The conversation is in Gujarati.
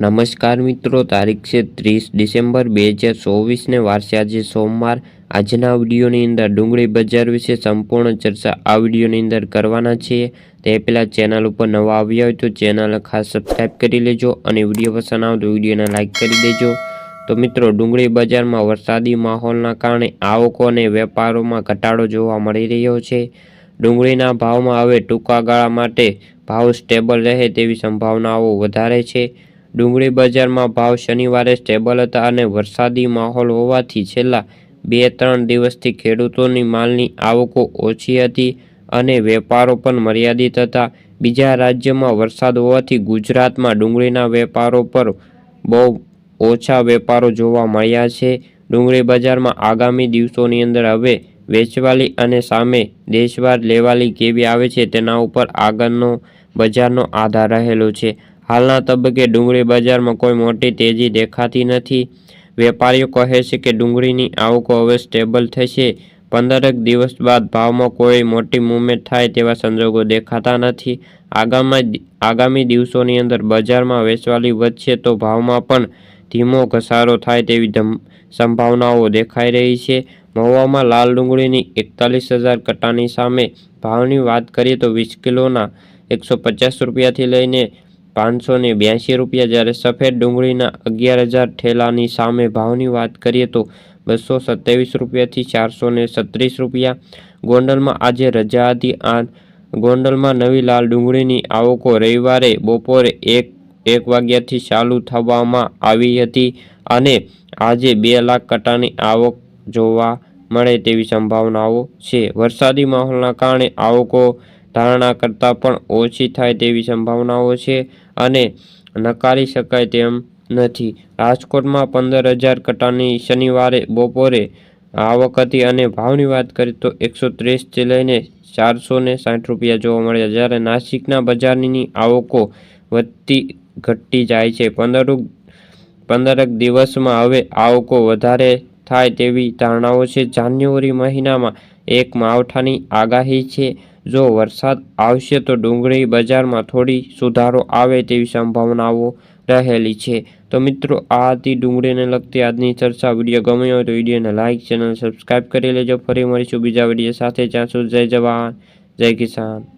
નમસ્કાર મિત્રો, તારીખ છે ત્રીસ ડિસેમ્બર બે હજાર ચોવીસને વારસે આજે સોમવાર. આજના વિડીયોની અંદર ડુંગળી બજાર વિશે સંપૂર્ણ ચર્ચા આ વિડીયોની અંદર કરવાના છીએ. તે પહેલાં ચેનલ ઉપર નવા આવ્યા હોય તો ચેનલ ખાસ સબસ્ક્રાઈબ કરી લેજો અને વીડિયો પસંદ આવે તો વિડીયોને લાઇક કરી દેજો. તો મિત્રો, ડુંગળી બજારમાં વરસાદી માહોલના કારણે આવકો અને વેપારોમાં ઘટાડો જોવા મળી રહ્યો છે. ડુંગળીના ભાવમાં હવે ટૂંકા ગાળા માટે ભાવ સ્ટેબલ રહે તેવી સંભાવનાઓ વધારે છે. ડુંગળી બજારમાં ભાવ શનિવારે સ્ટેબલ હતા અને વરસાદી માહોલ હોવાથી છેલ્લા બે ત્રણ દિવસથી ખેડૂતોની માલની આવકો ઓછી હતી અને વેપારો પણ મર્યાદિત હતા. બીજા રાજ્યમાં વરસાદ હોવાથી ગુજરાતમાં ડુંગળીના વેપારો પર બહુ ઓછા વેપારો જોવા મળ્યા છે. ડુંગળી બજારમાં આગામી દિવસોની અંદર હવે વેચવાલી અને સામે દેશવાર લેવાલી કેવી આવે છે તેના ઉપર આગળનો બજારનો આધાર રહેલો છે. હાલના તબક્કે ડુંગળી બજારમાં કોઈ મોટી તેજી દેખાતી નથી. વેપારીઓ કહે છે કે ડુંગળીની આવકો હવે સ્ટેબલ થશે. પંદરેક દિવસ બાદ ભાવમાં કોઈ મોટી મૂવમેન્ટ થાય તેવા સંજોગો દેખાતા નથી. આગામી આગામી દિવસોની અંદર બજારમાં વેચવાલી વધશે તો ભાવમાં પણ ધીમો ઘસારો થાય તેવી સંભાવનાઓ દેખાઈ રહી છે. મહુવામાં લાલ ડુંગળીની એકતાલીસ હજાર કટાની સામે ભાવની વાત કરીએ તો વીસ કિલોના એકસો પચાસ રૂપિયાથી લઈને પાંચસો ને બ્યાસી રૂપિયા જ્યારે સફેદ ડુંગળીના અગિયાર હજાર ઠેલાની સામે ભાવની વાત કરીએ તો બસો સત્યાવીસ રૂપિયાથી ચારસો ને છત્રીસ રૂપિયા. ગોંડલમાં આજે રજા હતી. આ ગોંડલમાં નવી લાલ ડુંગળીની આવકો રવિવારે બપોરે એક એક વાગ્યાથી ચાલુ થવામાં આવી હતી અને આજે બે લાખ કટાની આવક જોવા મળે તેવી સંભાવનાઓ છે. વરસાદી માહોલના કારણે આવકો ધારણા કરતાં પણ ઓછી થાય તેવી સંભાવનાઓ છે અને નકારી શકાય તેમ નથી. રાજકોટમાં પંદર હજાર કટાની શનિવારે બપોરે આવક હતી અને ભાવની વાત કરીએ તો એકસો ત્રીસથી લઈને ચારસો ને સાઠ રૂપિયા જોવા મળ્યા જ્યારે નાસિકના બજારની આવકો વધતી ઘટતી જાય છે. પંદરક પંદરક દિવસમાં હવે આવકો વધારે થાય તેવી ધારણાઓ છે. જાન્યુઆરી મહિનામાં એક માવઠાની આગાહી છે. જો વરસાદ આવશે તો ડુંગળી બજારમાં થોડી સુધારો આવે તેવી સંભાવનાઓ રહેલી છે. તો મિત્રો, આ હતી ડુંગળીને લગતી આજની ચર્ચા. વીડિયો ગમ્યો હોય તો વિડીયોને લાઇક ચેનલ સબસ્ક્રાઈબ કરી લેજો. ફરી મળીશું બીજા વીડિયો સાથે. જ્યાં સુધી જય જવાન, જય કિસાન.